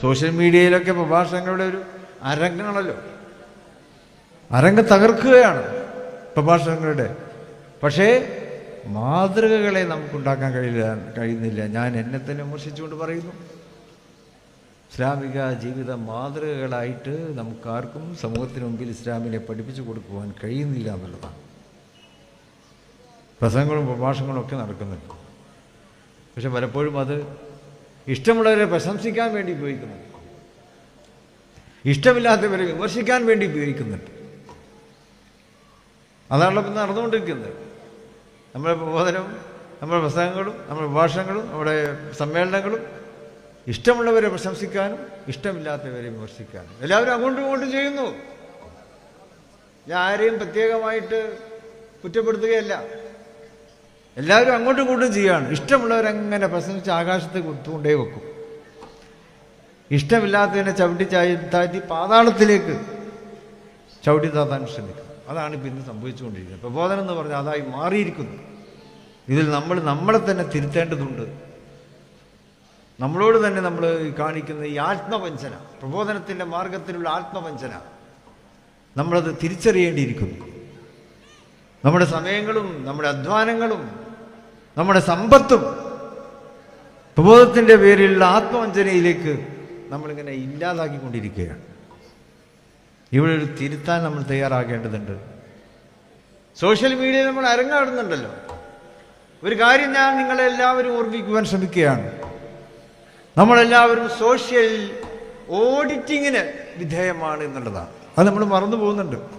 Social മീഡിയയിലൊക്കെ പ്രഭാഷണങ്ങളുടെ ഒരു അരങ്ങാണല്ലോ. അരങ്ങ് തകർക്കുകയാണ് പ്രഭാഷണങ്ങളുടെ പക്ഷേ മാതൃകകളെ നമുക്കുണ്ടാക്കാൻ കഴിയില്ല കഴിയുന്നില്ല. ഞാൻ എന്നെ തന്നെ വിമർശിച്ചുകൊണ്ട് പറയുന്നു. ഇസ്ലാമിക ജീവിത മാതൃകകളായിട്ട് നമുക്കാർക്കും സമൂഹത്തിന് മുമ്പിൽ ഇസ്ലാമിനെ പഠിപ്പിച്ചു കൊടുക്കുവാൻ കഴിയുന്നില്ല എന്നുള്ളതാണ്. പ്രസംഗങ്ങളും പ്രഭാഷണങ്ങളും ഒക്കെ നടക്കുന്നുണ്ട്. പക്ഷെ പലപ്പോഴും അത് ഇഷ്ടമുള്ളവരെ പ്രശംസിക്കാൻ വേണ്ടി ഉപയോഗിക്കുന്നു. ഇഷ്ടമില്ലാത്തവരെ വിമർശിക്കാൻ വേണ്ടി ഉപയോഗിക്കുന്നുണ്ട് അതാണല്ലോ ഇപ്പം നടന്നുകൊണ്ടിരിക്കുന്നത്. നമ്മുടെ പ്രബോധനവും നമ്മുടെ പ്രസംഗങ്ങളും നമ്മുടെ ഭാഷങ്ങളും നമ്മുടെ സമ്മേളനങ്ങളും ഇഷ്ടമുള്ളവരെ പ്രശംസിക്കാനും ഇഷ്ടമില്ലാത്തവരെ വിമർശിക്കാനും. എല്ലാവരും അങ്ങോട്ടും ഇങ്ങോട്ടും ചെയ്യുന്നു. ഞാൻ ആരെയും പ്രത്യേകമായിട്ട് കുറ്റപ്പെടുത്തുകയല്ല. എല്ലാവരും അങ്ങോട്ടും ഇങ്ങോട്ടും ചെയ്യുകയാണ്. ഇഷ്ടമുള്ളവരങ്ങനെ പ്രസംഗിച്ച് ആകാശത്ത് കൊടുത്തുകൊണ്ടേ വെക്കും. ഇഷ്ടമില്ലാത്തതിനെ ചവിട്ടി ചായ താഴ്ത്തി പാതാളത്തിലേക്ക് ചവിട്ടി താത്താൻ ശ്രമിക്കും. അതാണ് ഇപ്പം ഇന്ന് സംഭവിച്ചുകൊണ്ടിരിക്കുന്നത്. പ്രബോധനം എന്ന് പറഞ്ഞാൽ അതായി മാറിയിരിക്കുന്നു. ഇതിൽ നമ്മൾ നമ്മളെ തന്നെ തിരുത്തേണ്ടതുണ്ട്. നമ്മളോട് തന്നെ നമ്മൾ കാണിക്കുന്ന ഈ ആത്മവഞ്ചന പ്രബോധനത്തിന്റെ മാർഗത്തിലുള്ള ആത്മവഞ്ചന നമ്മളത് തിരിച്ചറിയേണ്ടിയിരിക്കുന്നു. നമ്മുടെ സമയങ്ങളും നമ്മുടെ അധ്വാനങ്ങളും നമ്മുടെ സമ്പത്തും പ്രബോധത്തിന്റെ പേരിലുള്ള ആത്മവഞ്ചനയിലേക്ക് നമ്മളിങ്ങനെ ഇല്ലാതാക്കിക്കൊണ്ടിരിക്കുകയാണ്. ഇവിടെ ഒരു തിരുത്താൻ നമ്മൾ തയ്യാറാകേണ്ടതുണ്ട്. സോഷ്യൽ മീഡിയയിൽ നമ്മൾ അരങ്ങാടുന്നുണ്ടല്ലോ. ഒരു കാര്യം ഞാൻ നിങ്ങളെ എല്ലാവരും ഓർമ്മിക്കുവാൻ ശ്രമിക്കുകയാണ്. നമ്മളെല്ലാവരും സോഷ്യൽ ഓഡിറ്റിങ്ങിന് വിധേയമാണ് എന്നുള്ളതാണ്. അത് നമ്മൾ മറന്നു പോകുന്നുണ്ട്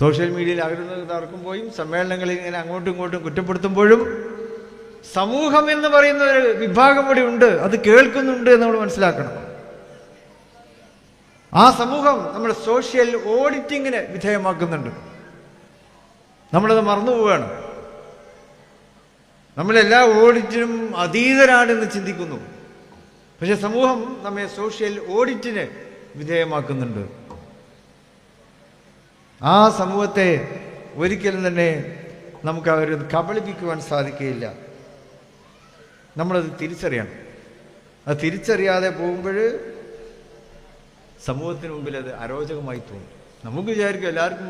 സോഷ്യൽ മീഡിയയിൽ അകരുന്ന പോയും സമ്മേളനങ്ങളിൽ ഇങ്ങനെ അങ്ങോട്ടും ഇങ്ങോട്ടും കുറ്റപ്പെടുത്തുമ്പോഴും സമൂഹം എന്ന് പറയുന്ന ഒരു വിഭാഗം ഇവിടെ ഉണ്ട് അത് കേൾക്കുന്നുണ്ട് എന്ന് നമ്മൾ മനസ്സിലാക്കണം. ആ സമൂഹം നമ്മൾ സോഷ്യൽ ഓഡിറ്റിങ്ങിന് വിധേയമാക്കുന്നുണ്ട്. നമ്മളത് മറന്നു പോവുകയാണ്. നമ്മളെല്ലാ ഓഡിറ്റിനും അതീതരാണെന്ന് ചിന്തിക്കുന്നു. പക്ഷെ സമൂഹം നമ്മെ സോഷ്യൽ ഓഡിറ്റിന് വിധേയമാക്കുന്നുണ്ട്. ആ സമൂഹത്തെ ഒരിക്കലും തന്നെ നമുക്ക് അവർ കബളിപ്പിക്കുവാൻ സാധിക്കുകയില്ല. നമ്മളത് തിരിച്ചറിയണം. അത് തിരിച്ചറിയാതെ പോകുമ്പോൾ സമൂഹത്തിന് മുമ്പിൽ അത് അരോചകമായി തോന്നും. നമുക്ക് വിചാരിക്കും എല്ലാവർക്കും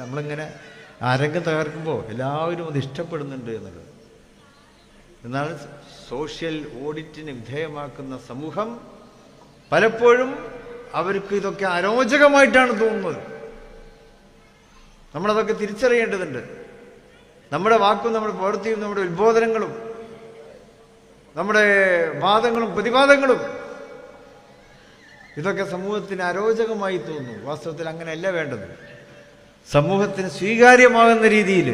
നമ്മളിങ്ങനെ അരങ്ങ് തകർക്കുമ്പോൾ എല്ലാവരും അത് ഇഷ്ടപ്പെടുന്നുണ്ട് എന്നുള്ളത്. എന്നാൽ സോഷ്യൽ ഓഡിറ്റിന് വിധേയമാക്കുന്ന സമൂഹം പലപ്പോഴും അവർക്ക് ഇതൊക്കെ അരോചകമായിട്ടാണ് തോന്നുന്നത്. നമ്മളതൊക്കെ തിരിച്ചറിയേണ്ടതുണ്ട്. നമ്മുടെ വാക്കും നമ്മുടെ പ്രവൃത്തിയും നമ്മുടെ ഉത്ബോധനങ്ങളും നമ്മുടെ വാദങ്ങളും പ്രതിവാദങ്ങളും ഇതൊക്കെ സമൂഹത്തിന് അരോചകമായി തോന്നുന്നു. വാസ്തവത്തിൽ അങ്ങനെയല്ല വേണ്ടത്. സമൂഹത്തിന് സ്വീകാര്യമാകുന്ന രീതിയിൽ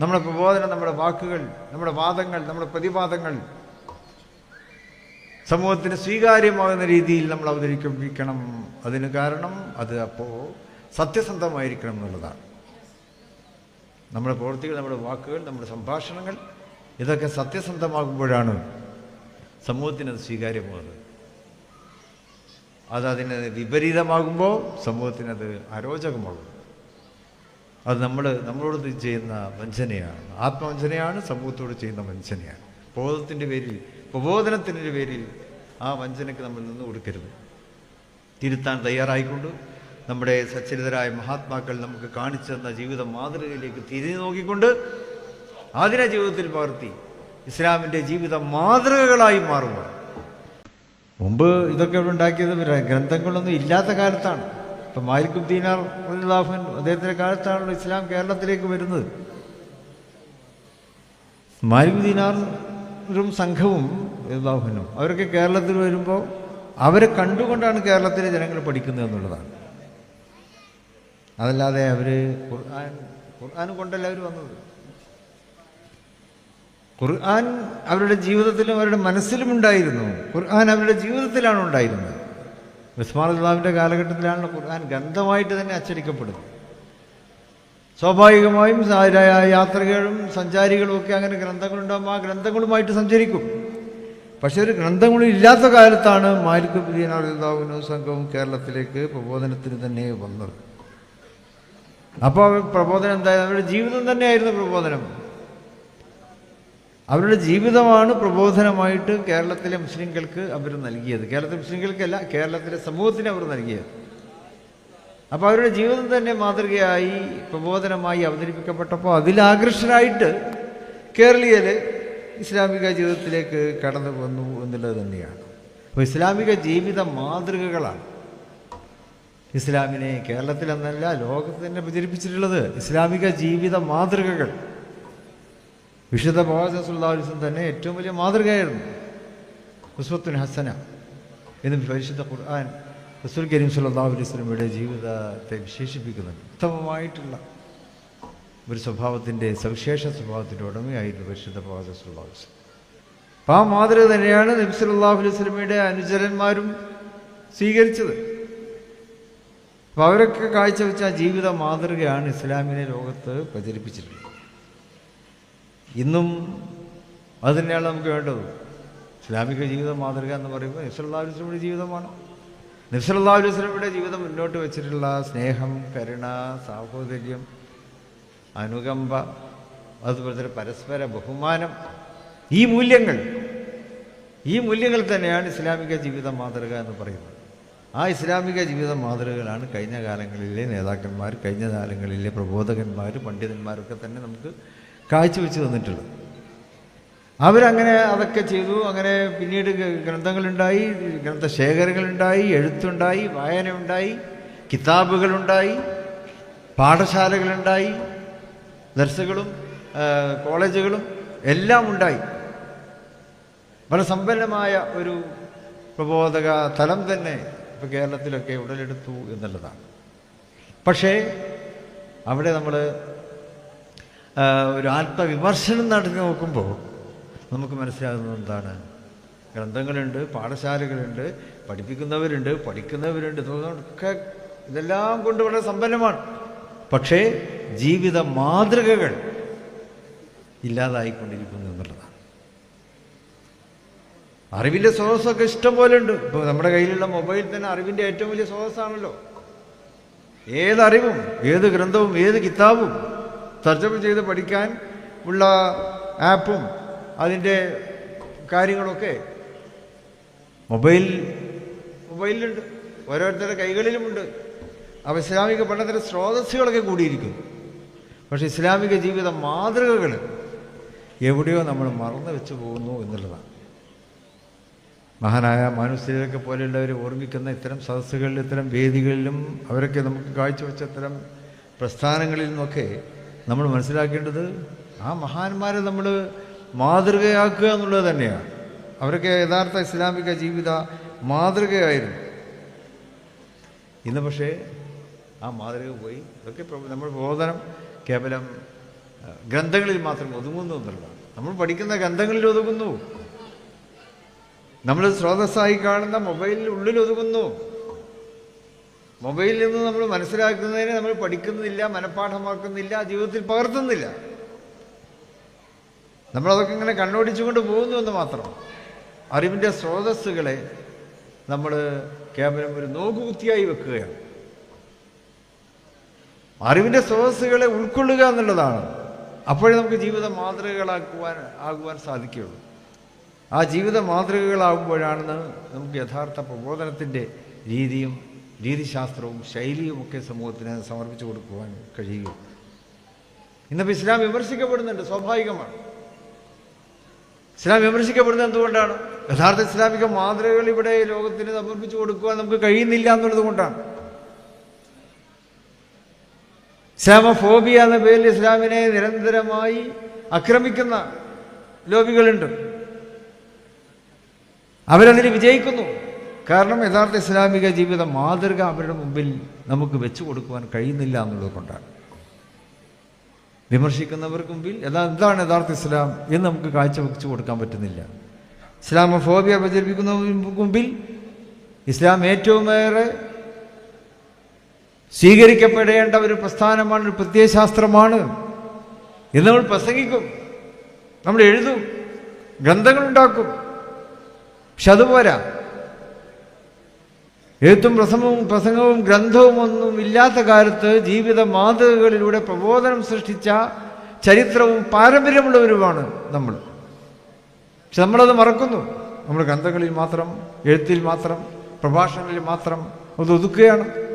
നമ്മുടെ പ്രബോധനം നമ്മുടെ വാക്കുകൾ നമ്മുടെ വാദങ്ങൾ നമ്മുടെ പ്രതിവാദങ്ങൾ സമൂഹത്തിന് സ്വീകാര്യമാകുന്ന രീതിയിൽ നമ്മൾ അവതരിപ്പിക്കണം. അതിന് കാരണം അത് അപ്പോൾ സത്യസന്ധമായിരിക്കണം എന്നുള്ളതാണ്. നമ്മുടെ പ്രവൃത്തികൾ നമ്മുടെ വാക്കുകൾ നമ്മുടെ സംഭാഷണങ്ങൾ ഇതൊക്കെ സത്യസന്ധമാകുമ്പോഴാണ് സമൂഹത്തിന് അത് സ്വീകാര്യമാകുന്നത്. അത് അതിന് വിപരീതമാകുമ്പോൾ സമൂഹത്തിന് അത് അരോചകമാകും. അത് നമ്മൾ നമ്മളോട് ചെയ്യുന്ന വഞ്ചനയാണ്. ആത്മവഞ്ചനയാണ് സമൂഹത്തോട് ചെയ്യുന്ന വഞ്ചനയാണ്. ബോധത്തിന്റെ പേരിൽ പ്രബോധനത്തിന്റെ പേരിൽ ആ വഞ്ചനയ്ക്ക് നമ്മൾ നിന്ന് കൊടുക്കരുത്. തിരുത്താൻ തയ്യാറായിക്കൊണ്ട് നമ്മുടെ സച്ചരിതരായ മഹാത്മാക്കൾ നമുക്ക് കാണിച്ചു തന്ന ജീവിത മാതൃകയിലേക്ക് തിരിഞ്ഞു നോക്കിക്കൊണ്ട് ആധുനിക ജീവിതത്തിൽ പകർത്തി ഇസ്ലാമിന്റെ ജീവിത മാതൃകകളായി മാറുക മുമ്പ് ഇതൊക്കെ ഉണ്ടാക്കിയത് ഗ്രന്ഥങ്ങളൊന്നും ഇല്ലാത്ത കാലത്താണ്. ഇപ്പം മാലിക്കും അദ്ദേഹത്തിന്റെ അദ്ദേഹത്തിന്റെ കാലത്താണല്ലോ ഇസ്ലാം കേരളത്തിലേക്ക് വരുന്നത്. മാലിക് ദീനാറും സംഘവും റഹ്ലാഫനും അവരൊക്കെ കേരളത്തിൽ വരുമ്പോൾ അവരെ കണ്ടുകൊണ്ടാണ് കേരളത്തിലെ ജനങ്ങൾ പഠിക്കുന്നത് എന്നുള്ളതാണ്. അതല്ലാതെ അവർ ഖുർആൻ ഖുർആൻ കൊണ്ടല്ല അവർ വന്നത്? ഖുർആൻ അവരുടെ ജീവിതത്തിലും അവരുടെ മനസ്സിലും ഉണ്ടായിരുന്നു. ഖുർആൻ അവരുടെ ജീവിതത്തിലാണ് ഉണ്ടായിരുന്നത്. ഉസ്മാൻ കാലഘട്ടത്തിലാണ് ഖുർആൻ ഗന്ധമായിട്ട് തന്നെ അച്ചടിക്കപ്പെടുന്നത്. സ്വാഭാവികമായും യാത്രകളും സഞ്ചാരികളും ഒക്കെ അങ്ങനെ ഗ്രന്ഥങ്ങളുണ്ടാകുമ്പോൾ ആ ഗ്രന്ഥങ്ങളുമായിട്ട് സഞ്ചരിക്കും. പക്ഷെ ഒരു ഗ്രന്ഥങ്ങളും ഇല്ലാത്ത കാലത്താണ് മാലിക് ബുദ്ദീനാഹുവിനും സംഘവും കേരളത്തിലേക്ക് പ്രബോധനത്തിന് തന്നെ വന്നത്. അപ്പോൾ പ്രബോധനം എന്തായാലും അവരുടെ ജീവിതം തന്നെയായിരുന്നു പ്രബോധനം. അവരുടെ ജീവിതമാണ് പ്രബോധനമായിട്ട് കേരളത്തിലെ മുസ്ലിംകൾക്ക് അവർ നൽകിയത്. കേരളത്തിലെ മുസ്ലിംകൾക്കല്ല കേരളത്തിലെ സമൂഹത്തിന് അവർ നൽകിയത്. അപ്പോൾ അവരുടെ ജീവിതം തന്നെ മാതൃകയായി പ്രബോധനമായി അവതരിപ്പിക്കപ്പെട്ടപ്പോൾ അതിലാകൃഷ്ടരായിട്ട് കേരളീയർ ഇസ്ലാമിക ജീവിതത്തിലേക്ക് കടന്നു വന്നു എന്നുള്ളത് തന്നെയാണ്. അപ്പോൾ ഇസ്ലാമിക ജീവിത മാതൃകകളാണ്. ഇസ്ലാമിനെ കേരളത്തിലെന്നല്ല ലോകത്ത് തന്നെ പ്രചരിപ്പിച്ചിട്ടുള്ളത് ഇസ്ലാമിക ജീവിത മാതൃകകൾ. വിശുദ്ധ ബോധസുല്ലാസ്വം തന്നെ ഏറ്റവും വലിയ മാതൃകയായിരുന്നു. ഉസ്വത്തുൻ ഹസന എന്നും പരിശുദ്ധ ഖുർആൻ റസൂൽ കരീം സുല്ലാസ്ലമിയുടെ അലൈഹി ജീവിതത്തെ വിശേഷിപ്പിക്കുന്നുണ്ട് ഉത്തമമായിട്ടുള്ള ഒരു സ്വഭാവത്തിന്റെ സവിശേഷ സ്വഭാവത്തിന്റെ ഉടമയായിരുന്നു പരിശുദ്ധ സുല്ലാസ്ലം അപ്പം ആ മാതൃക തന്നെയാണ് നബി അലൈഹി അനുചരന്മാരും സ്വീകരിച്ചത്. അപ്പോൾ അവരൊക്കെ കാഴ്ചവെച്ച ജീവിത മാതൃകയാണ് ഇസ്ലാമിനെ ലോകത്ത് പ്രചരിപ്പിച്ചിട്ടുള്ളത് ഇന്നും അത് തന്നെയാണ് നമുക്ക് വേണ്ടത്. ഇസ്ലാമിക ജീവിത മാതൃക എന്ന് പറയുമ്പോൾ നിസ്വല്ലാസ്ലമിയുടെ ജീവിതമാണ്. നിസ്വല്ലാസ്ലമിയുടെ ജീവിതം മുന്നോട്ട് വെച്ചിട്ടുള്ള സ്നേഹം കരുണ സാഹോദര്യം അനുകമ്പ അതുപോലെ തന്നെ പരസ്പര ബഹുമാനം ഈ മൂല്യങ്ങൾ ഈ മൂല്യങ്ങൾ തന്നെയാണ് ഇസ്ലാമിക ജീവിത മാതൃക എന്ന് പറയുന്നത്. ആ ഇസ്ലാമിക ജീവിത മാതൃകകളാണ്. കഴിഞ്ഞ കാലങ്ങളിലെ നേതാക്കന്മാർ കഴിഞ്ഞ കാലങ്ങളിലെ പ്രബോധകന്മാർ പണ്ഡിതന്മാരൊക്കെ തന്നെ നമുക്ക് കാഴ്ചവെച്ച് തന്നിട്ടുള്ളത്. അവരങ്ങനെ അതൊക്കെ ചെയ്തു. അങ്ങനെ പിന്നീട് ഗ്രന്ഥങ്ങളുണ്ടായി ഗ്രന്ഥശേഖരങ്ങളുണ്ടായി എഴുത്തുണ്ടായി വായനയുണ്ടായി കിതാബുകളുണ്ടായി പാഠശാലകളുണ്ടായി നഴ്സുകളും കോളേജുകളും എല്ലാം ഉണ്ടായി വളരെ സമ്പന്നമായ ഒരു പ്രബോധക തലം തന്നെ ഇപ്പോൾ കേരളത്തിലൊക്കെ ഉടലെടുത്തു എന്നുള്ളതാണ്. പക്ഷേ അവിടെ നമ്മൾ ഒരു ആത്മവിമർശനം നടന്നു നോക്കുമ്പോൾ നമുക്ക് മനസ്സിലാകുന്നത് എന്താണ്? ഗ്രന്ഥങ്ങളുണ്ട് പാഠശാലകളുണ്ട് പഠിപ്പിക്കുന്നവരുണ്ട് പഠിക്കുന്നവരുണ്ട് ഇതൊക്കെ ഇതെല്ലാം കൊണ്ട് വളരെ സമ്പന്നമാണ്. പക്ഷേ ജീവിത മാതൃകകൾ ഇല്ലാതായിക്കൊണ്ടിരിക്കുന്നു. അറിവിന്റെ സ്രോതസ്സൊക്കെ ഇഷ്ടം പോലെ ഉണ്ട് ഇപ്പോൾ നമ്മുടെ കയ്യിലുള്ള മൊബൈൽ തന്നെ അറിവിന്റെ ഏറ്റവും വലിയ സ്രോതസ്സാണല്ലോ. ഏതറിവും ഏത് ഗ്രന്ഥവും ഏത് കിതാബും തർജമ ചെയ്ത് പഠിക്കാൻ ഉള്ള ആപ്പും അതിന്റെ കാര്യങ്ങളൊക്കെ മൊബൈൽ മൊബൈലിലുണ്ട്. ഓരോരുത്തരുടെ കൈകളിലുമുണ്ട്. അപ്പോൾ ഇസ്ലാമിക പഠനത്തിന്റെ സ്രോതസ്സുകളൊക്കെ കൂടിയിരിക്കുന്നു. പക്ഷേ ഇസ്ലാമിക ജീവിത മാതൃകകൾ എവിടെയോ നമ്മൾ മറന്നു വെച്ചു പോകുന്നു എന്നുള്ളതാണ്. മഹാനായ മാനുസ്ലിയൊക്കെ പോലെയുള്ളവർ ഓർമ്മിക്കുന്ന ഇത്തരം സദസ്സുകളിൽ ഇത്തരം വേദികളിലും അവരൊക്കെ നമുക്ക് കാഴ്ചവെച്ച ഇത്തരം പ്രസ്ഥാനങ്ങളിൽ നിന്നൊക്കെ നമ്മൾ മനസ്സിലാക്കേണ്ടത് ആ മഹാന്മാരെ നമ്മൾ മാതൃകയാക്കുക എന്നുള്ളത് തന്നെയാണ്. അവരൊക്കെ യഥാർത്ഥ ഇസ്ലാമിക ജീവിത മാതൃകയായിരുന്നു. ഇന്ന് പക്ഷേ ആ മാതൃക പോയി. ഇതൊക്കെ നമ്മൾ പ്രബോധനം കേവലം ഗ്രന്ഥങ്ങളിൽ മാത്രം ഒതുങ്ങുന്നു എന്നുള്ളതാണ്. നമ്മൾ പഠിക്കുന്ന ഗ്രന്ഥങ്ങളിൽ ഒതുങ്ങുന്നു. നമ്മൾ സ്രോതസ്സായി കാണുന്ന മൊബൈലിൽ ഉള്ളിൽ ഒതുങ്ങുന്നു മൊബൈലിൽ നിന്ന് നമ്മൾ മനസ്സിലാക്കുന്നതിനെ നമ്മൾ പഠിക്കുന്നില്ല മനഃപ്പാഠമാക്കുന്നില്ല ജീവിതത്തിൽ പകർത്തുന്നില്ല. നമ്മളതൊക്കെ ഇങ്ങനെ കണ്ണോടിച്ചുകൊണ്ട് പോകുന്നു എന്ന് മാത്രം. അറിവിന്റെ സ്രോതസ്സുകളെ നമ്മൾ കേവലം ഒരു നോക്കുകുത്തിയായി വെക്കുകയാണ്. അറിവിന്റെ സ്രോതസ്സുകളെ ഉൾക്കൊള്ളുക എന്നുള്ളതാണ്. അപ്പോഴേ നമുക്ക് ജീവിത മാതൃകകളാക്കുവാൻ ആകുവാൻ സാധിക്കുകയുള്ളൂ. ആ ജീവിത മാതൃകകളാകുമ്പോഴാണ് നമുക്ക് യഥാർത്ഥ പ്രബോധനത്തിന്റെ രീതിയും രീതിശാസ്ത്രവും ശൈലിയും ഒക്കെ സമൂഹത്തിന് സമർപ്പിച്ചു കൊടുക്കുവാൻ കഴിയുകയും ഇന്നിപ്പോൾ ഇസ്ലാം വിമർശിക്കപ്പെടുന്നുണ്ട് സ്വാഭാവികമാണ്. ഇസ്ലാം വിമർശിക്കപ്പെടുന്നത് എന്തുകൊണ്ടാണ്? യഥാർത്ഥ ഇസ്ലാമിക മാതൃകകൾ ഇവിടെ ലോകത്തിന് സമർപ്പിച്ചു കൊടുക്കുവാൻ നമുക്ക് കഴിയുന്നില്ല എന്നുള്ളത് കൊണ്ടാണ്. ഇസ്ലാമഫോബിയ എന്ന പേരിൽ ഇസ്ലാമിനെ നിരന്തരമായി ആക്രമിക്കുന്ന ലോബികളുണ്ട്. അവരതിന് വിജയിക്കുന്നു. കാരണം യഥാർത്ഥ ഇസ്ലാമിക ജീവിത മാതൃക അവരുടെ മുമ്പിൽ നമുക്ക് വെച്ചു കൊടുക്കുവാൻ കഴിയുന്നില്ല എന്നുള്ളത് കൊണ്ടാണ്. വിമർശിക്കുന്നവർക്ക് മുമ്പിൽ യഥാ എന്താണ് യഥാർത്ഥ ഇസ്ലാം എന്ന് നമുക്ക് കാഴ്ച വെച്ചു കൊടുക്കാൻ പറ്റുന്നില്ല. ഇസ്ലാമോഫോബിയ പ്രചരിപ്പിക്കുന്നവർക്ക് മുമ്പിൽ ഇസ്ലാം ഏറ്റവുമേറെ സ്വീകരിക്കപ്പെടേണ്ട ഒരു പ്രസ്ഥാനമാണ് ഒരു പ്രത്യയശാസ്ത്രമാണ് എന്ന് നമ്മൾ പ്രസംഗിക്കും. നമ്മൾ എഴുതും. ഗ്രന്ഥങ്ങളുണ്ടാക്കും പക്ഷെ അതുപോരാ എഴുത്തും പ്രസംഗവും പ്രസംഗവും ഗ്രന്ഥവും ഒന്നും ഇല്ലാത്ത കാലത്ത് ജീവിത മാതൃകകളിലൂടെ പ്രബോധനം സൃഷ്ടിച്ച ചരിത്രവും പാരമ്പര്യമുള്ളവരുമാണ് നമ്മൾ. പക്ഷെ നമ്മളത് മറക്കുന്നു. നമ്മൾ ഗ്രന്ഥങ്ങളിൽ മാത്രം എഴുത്തിൽ മാത്രം പ്രഭാഷണങ്ങളിൽ മാത്രം അത് ഒതുക്കുകയാണ്.